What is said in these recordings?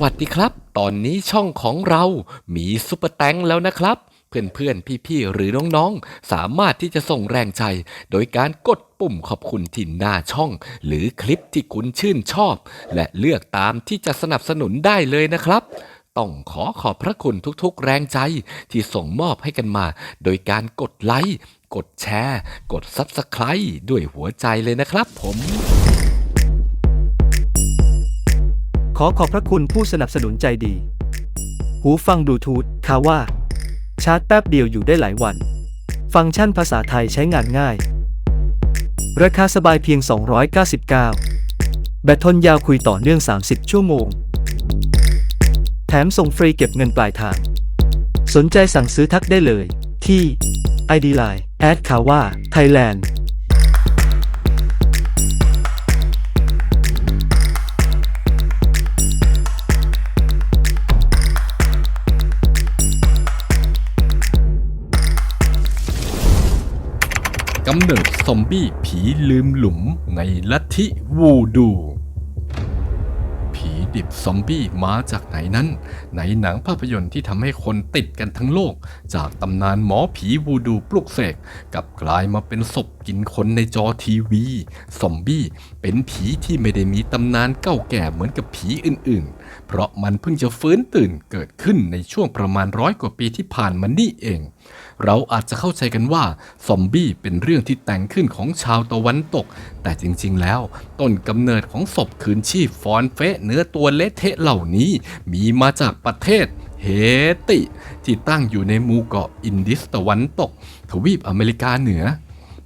วัสดีครับ ตอนนี้ช่องของเรามีซุปเปอร์แตงแล้วนะครับ เพื่อนๆ พี่ๆ หรือน้องๆ สามารถที่จะส่งแรงใจ โดยการกดปุ่มขอบคุณที่หน้าช่อง หรือคลิปที่คุณชื่นชอบ และเลือกตามที่จะสนับสนุนได้เลยนะครับ ต้องขอขอบพระคุณทุกๆ แรงใจที่ส่งมอบให้กันมา โดยการกดไลค์ กดแชร์ กด Subscribe ด้วยหัวใจเลยนะครับผม ขอขอบพระคุณผู้สนับสนุนใจดี หูฟังบลูทูธคาว่า ชาร์จแป๊บเดียวอยู่ได้หลายวัน ฟังก์ชันภาษาไทยใช้งานง่าย ราคาสบายเพียง 299 แบตทนยาวคุยต่อเนื่อง 30 ชั่วโมง แถมส่งฟรีเก็บเงินปลายทาง สนใจสั่งซื้อทักได้เลย ที่ ID Line แอดคาว่า Thailand กำเนิดซอมบี้ผีลืมหลุมในลัทธิวูดู ผีดิบซอมบี้มาจากไหนนั้น ในหนังภาพยนตร์ที่ทำให้คนติดกันทั้งโลก จากตำนานหมอผีวูดูปลุกเสกกับกลายมาเป็นศพกินคนในจอทีวีซอมบี้เป็นผีที่ไม่ได้มีตำนานเก่าแก่เหมือนกับผีอื่นๆ เพราะมันเพิ่งจะฟื้นตื่นเกิดขึ้นในช่วงประมาณร้อยกว่าปีที่ผ่านมานี่เอง เราอาจจะเข้าใจกันว่าซอมบี้เป็นเรื่องที่แต่งขึ้นของชาวตะวันตก แต่จริงๆแล้ว ต้นกำเนิดของศพคืนชีพฟอนเฟะเนื้อตัวเละเทะเหล่านี้ มีมาจากประเทศเฮติ ที่ตั้งอยู่ในหมู่เกาะอินดิสตะวันตก ทวีปอเมริกาเหนือ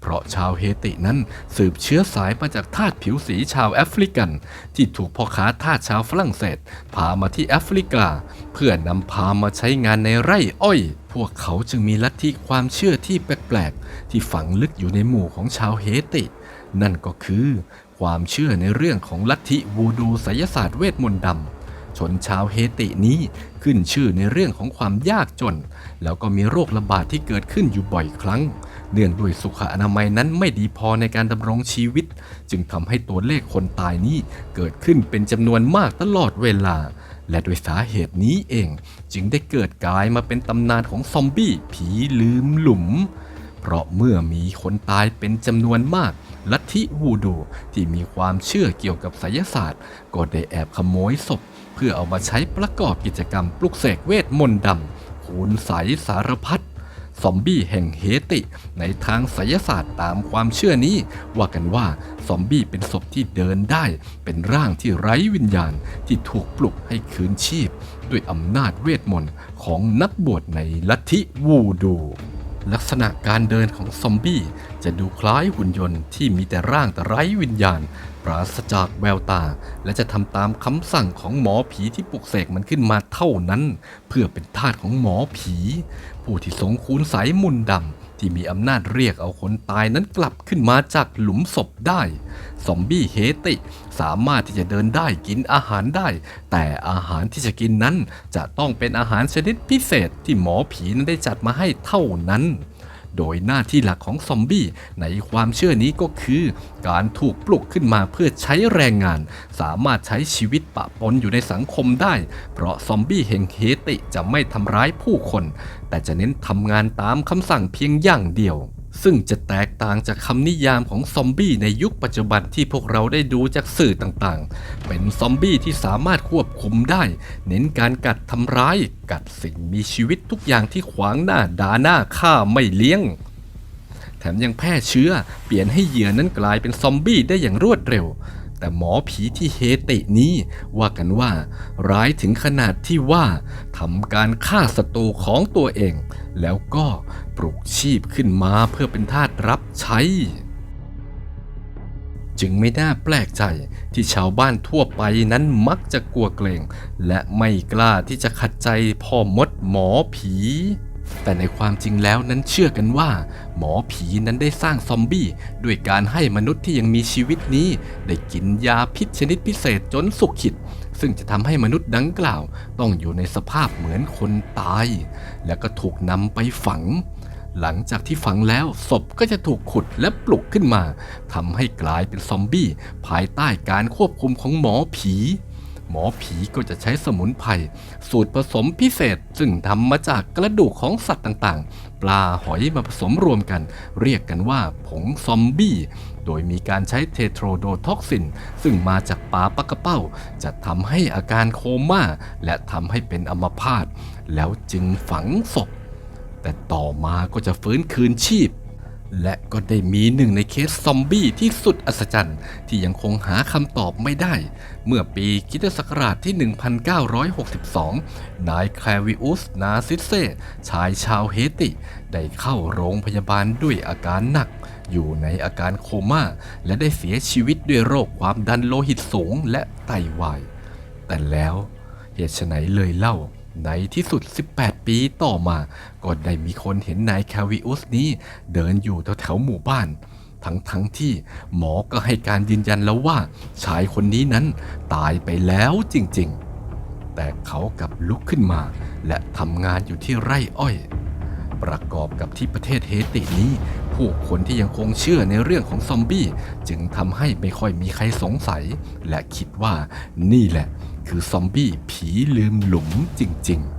เพราะชาวเฮตินั้นสืบเชื้อสายมาจากทาสผิวสีชาวแอฟริกัน ที่ถูกพ่อค้าทาสชาวฝรั่งเศส พามาที่แอฟริกา เพื่อนำพามาใช้งานในไร่อ้อย พวกเขาจึงมีลัทธิความเชื่อที่แปลกๆ ที่ฝังลึกอยู่ในหมู่ของชาวเฮติ นั่นก็คือความเชื่อในเรื่องของลัทธิวูดูไสยศาสตร์เวทมนต์ดำชนชาวเฮตินี้ขึ้นชื่อในเรื่องของความยากจน แล้วก็มีโรคระบาดที่เกิดขึ้นอยู่บ่อยครั้ง เนื่องด้วยสุขอนามัยนั้นไม่ดีพอในการดำรงชีวิต จึงทำให้ตัวเลขคนตายนี้เกิดขึ้นเป็นจำนวนมากตลอดเวลา และด้วยสาเหตุนี้เอง จึงได้เกิดกลายมาเป็นตำนานของซอมบี้ผีลืมหลุม เพราะเมื่อมีคนตายเป็นจำนวนมากลัทธิวูดูที่มีความเชื่อเกี่ยวกับไสยศาสตร์ ก็ได้แอบขโมยศพ เพื่อเอามาใช้ประกอบกิจกรรมปลุกเสกเวทมนต์ดำคูณใสยสารพัด ซอมบี้แห่งเฮติ ในทางไสยศาสตร์ตามความเชื่อนี้ ว่ากันว่าซอมบี้เป็นศพที่เดินได้ เป็นร่างที่ไร้วิญญาณที่ถูกปลุกให้คืนชีพ ด้วยอำนาจเวทมนต์ของนักบวชในลัทธิวูดูลักษณะการเดินของซอมบี้จะดูคล้ายหุ่นยนต์ที่มีแต่ร่างแต่ไร้วิญญาณ ปราศจากแววตา และจะทำตามคำสั่งของหมอผีที่ปลุกเสกมันขึ้นมาเท่านั้น เพื่อเป็นทาสของหมอผี ผู้ที่ทรงคูณสายมุนดำที่มีอำนาจเรียกเอาคนตายนั้นกลับขึ้นมาจากหลุมศพได้ซอมบี้เฮติ สามารถที่จะเดินได้กินอาหารได้ แต่อาหารที่จะกินนั้นจะต้องเป็นอาหารชนิดพิเศษที่หมอผีนั้นได้จัดมาให้เท่านั้น โดยหน้าที่หลักของซอมบี้ในความเชื่อนี้ก็คือ การถูกปลุกขึ้นมาเพื่อใช้แรงงาน สามารถใช้ชีวิตปะปนอยู่ในสังคมได้ เพราะซอมบี้แห่งเฮติจะไม่ทำร้ายผู้คน แต่จะเน้นทำงานตามคำสั่งเพียงอย่างเดียว ซึ่งจะแตกต่างจากคำนิยามของซอมบี้ในยุคปัจจุบันที่พวกเราได้ดูจากสื่อต่างๆ เป็นซอมบี้ที่สามารถควบคุมได้ เน้นการกัดทำร้าย กัดสิ่งมีชีวิตทุกอย่างที่ขวางหน้าด่าหน้าฆ่าไม่เลี้ยง แถมยังแพร่เชื้อ เปลี่ยนให้เหยื่อนั้นกลายเป็นซอมบี้ได้อย่างรวดเร็ว แต่หมอผีที่เฮตินี้ ว่ากันว่า ร้ายถึงขนาดที่ว่าทำการฆ่าศัตรูของตัวเอง แล้วก็ปลุกชีพขึ้นมาเพื่อเป็นทาสรับใช้ จึงไม่น่าแปลกใจที่ชาวบ้านทั่วไปนั้นมักจะกลัวเกรง และไม่กล้าที่จะขัดใจพ่อมดหมอผี แต่ในความจริงแล้วนั้นเชื่อกันว่า หมอผีนั้นได้สร้างซอมบี้ด้วยการให้มนุษย์ที่ยังมีชีวิตนี้ ได้กินยาพิษชนิดพิเศษจนสุขขิด ซึ่งจะทำให้มนุษย์ดังกล่าว ต้องอยู่ในสภาพเหมือนคนตาย แล้วก็ถูกนำไปฝัง หลังจากที่ฝังแล้วศพก็จะถูกขุดและปลุกขึ้นมาทำให้กลายเป็นซอมบี้ภายใต้การควบคุมของหมอผีหมอผีก็จะใช้สมุนไพรสูตรผสมพิเศษ ซึ่งทำมาจากกระดูกของสัตว์ต่างๆ ปลาหอยมาผสมรวมกัน เรียกกันว่าผงซอมบี้ โดยมีการใช้เทโทรโดท็อกซิน ซึ่งมาจากปลาปักกระเป้า จะทำให้อาการโคม่า และทำให้เป็นอัมพาตแล้วจึงฝังศพ แต่ต่อมาก็จะฟื้นคืนชีพ และก็ได้มีหนึ่งในเคสซอมบี้ที่สุดอัศจรรย์ที่ยังคงหาคำตอบไม่ได้ เมื่อปีคิตศักราชที่ 1962 นายแคลวิอุส นาซิเซ ชายชาวเฮติ ได้เข้าโรงพยาบาลด้วยอาการหนัก อยู่ในอาการโคม่า และได้เสียชีวิตด้วยโรคความดันโลหิตสูงและไตวาย แต่แล้วเหตุไฉนเลยเล่าในที่สุด 18 ปีต่อมาก็ได้มีคนเห็นนายแควิอุสนี้เดินอยู่แถวๆหมู่บ้าน ทั้งทั้งที่หมอก็ให้การยืนยันแล้วว่า ชายคนนี้นั้นตายไปแล้วจริงๆ แต่เขากลับลุกขึ้นมา และทำงานอยู่ที่ไร่อ้อย ประกอบกับที่ประเทศเฮตินี้ ผู้คนที่ยังคงเชื่อในเรื่องของซอมบี้จึงทำให้ไม่ค่อยมีใครสงสัย และคิดว่านี่แหละ คือซอมบี้ผีลืมหลุมจริง ๆ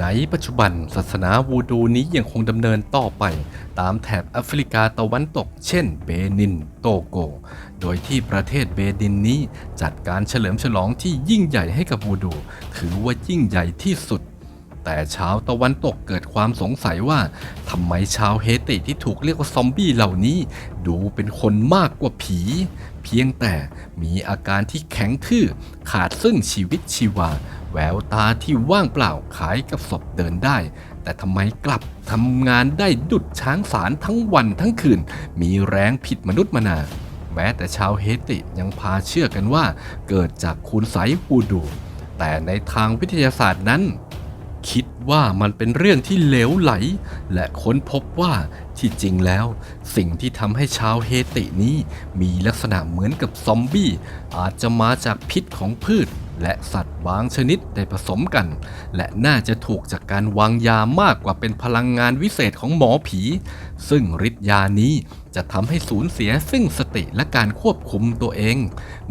ในปัจจุบันศาสนาวูดูนี้ยังคงดำเนินต่อไป ตามแถบแอฟริกาตะวันตก เช่น เบนิน โตโก โดยที่ประเทศเบนินนี้จัดการเฉลิมฉลองที่ยิ่งใหญ่ให้กับวูดู ถือว่ายิ่งใหญ่ที่สุด แต่ชาวตะวันตกเกิดความสงสัยว่าทำไมชาวเฮติที่ถูกเรียกว่าซอมบี้เหล่านี้ ดูเป็นคนมากกว่าผี เพียงแต่มีอาการที่แข็งทื่อขาดซึ่งชีวิตชีวา แววตาที่ว่างเปล่าขายกับศพเดินได้ แต่ทำไมกลับทำงานได้ดุดช้างสารทั้งวันทั้งคืน มีแรงผิดมนุษย์มนาแม้แต่ชาวเฮติยังพาเชื่อกันว่า เกิดจากคุณไสยฮูดู แต่ในทางวิทยาศาสตร์นั้น คิดว่ามันเป็นเรื่องที่เหลวไหล และค้นพบว่าที่จริงแล้ว สิ่งที่ทำให้ชาวเฮตินี้มีลักษณะเหมือนกับซอมบี้ อาจจะมาจากพิษของพืชและสัตว์ บางชนิดได้ผสมกัน และน่าจะถูกจากการวางยามากกว่าเป็นพลังงานวิเศษของหมอผี ซึ่งฤทธิ์ยานี้จะทำให้สูญเสียซึ่งสติและการควบคุมตัวเอง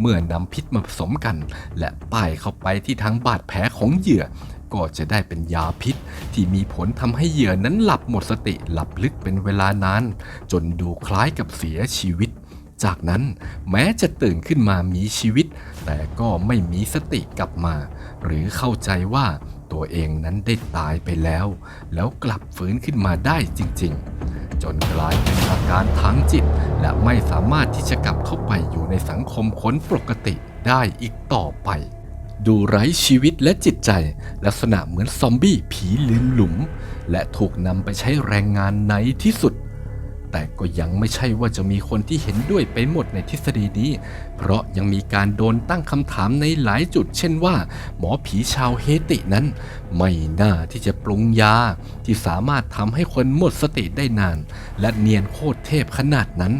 เมื่อนำพิษมาผสมกัน และป้ายเข้าไปที่ทางบาดแผลของเหยื่อ ก็จะได้เป็นยาพิษ ที่มีผลทำให้เหยื่อนั้นหลับหมดสติหลับลึกเป็นเวลานาน จนดูคล้ายกับเสียชีวิต จากนั้นแม้จะตื่นขึ้นมามีชีวิต แต่ก็ไม่มีสติกลับมา หรือเข้าใจว่าตัวเองนั้นได้ตายไปแล้ว แล้วกลับฟื้นขึ้นมาได้จริง ๆ จนกลายเป็นอาการทางจิต และไม่สามารถที่จะกลับเข้าไปอยู่ในสังคมคนปกติได้อีกต่อไป ดูไร้ชีวิตและจิตใจ ลักษณะเหมือนซอมบี้ผีลืมหลุม และถูกนำไปใช้แรงงานในที่สุด แต่ก็ยังไม่ใช่ว่าจะมีคนที่เห็นด้วยไปหมดในทฤษฎีนี้ เพราะยังมีการโดนตั้งคำถามในหลายจุด เช่นว่า หมอผีชาวเฮตินั้น ไม่น่าที่จะปรุงยา ที่สามารถทำให้คนหมดสติได้นาน และเนียนโคตรเทพขนาดนั้น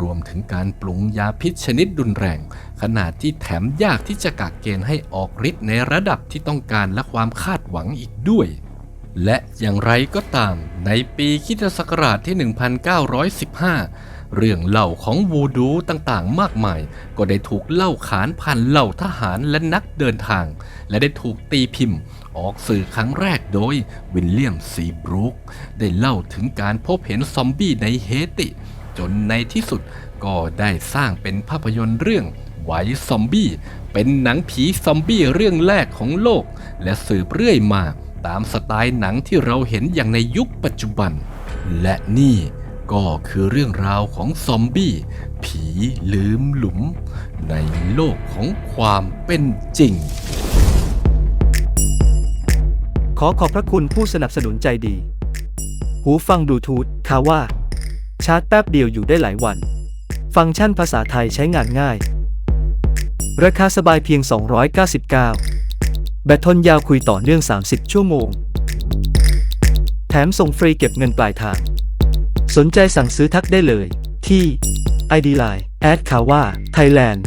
รวมถึงการปรุงยาพิษชนิดรุนแรง ขนาดที่แถมยากที่จะกักเกณฑ์ให้ออกฤทธิ์ในระดับที่ต้องการและความคาดหวังอีกด้วย และอย่างไรก็ตามในปีคริสตศักราชที่ 1915 เรื่องเล่าของวูดูต่างๆ มากมาย ก็ได้ถูกเล่าขานผ่านเหล่าทหารและนักเดินทาง และได้ถูกตีพิมพ์ ออกสื่อครั้งแรกโดยวิลเลียมซีบรูคได้เล่าถึงการพบเห็นซอมบี้ในเฮติ จนในที่สุดก็ได้สร้างเป็นภาพยนตร์เรื่องไวซอมบี้เป็นหนังผีซอมบี้เรื่องแรกของโลก และสืบเรื่อยมา ตามสไตล์หนังที่เราเห็นอย่างในยุคปัจจุบัน และนี่ก็คือเรื่องราวของซอมบี้ ผีลืมหลุม ในโลกของความเป็นจริง ขอขอบพระคุณผู้สนับสนุนใจดี หูฟังบลูทูธคาว่า ชาร์จแป๊บเดียวอยู่ได้หลายวัน ฟังก์ชันภาษาไทยใช้งานง่าย ราคาสบายเพียง 299 แบททนยาวคุยต่อเนื่อง 30 ชั่วโมง แถมส่งฟรีเก็บเงินปลายทาง สนใจสั่งซื้อทักได้เลยที่ ID Line แอดคาว่า Thailand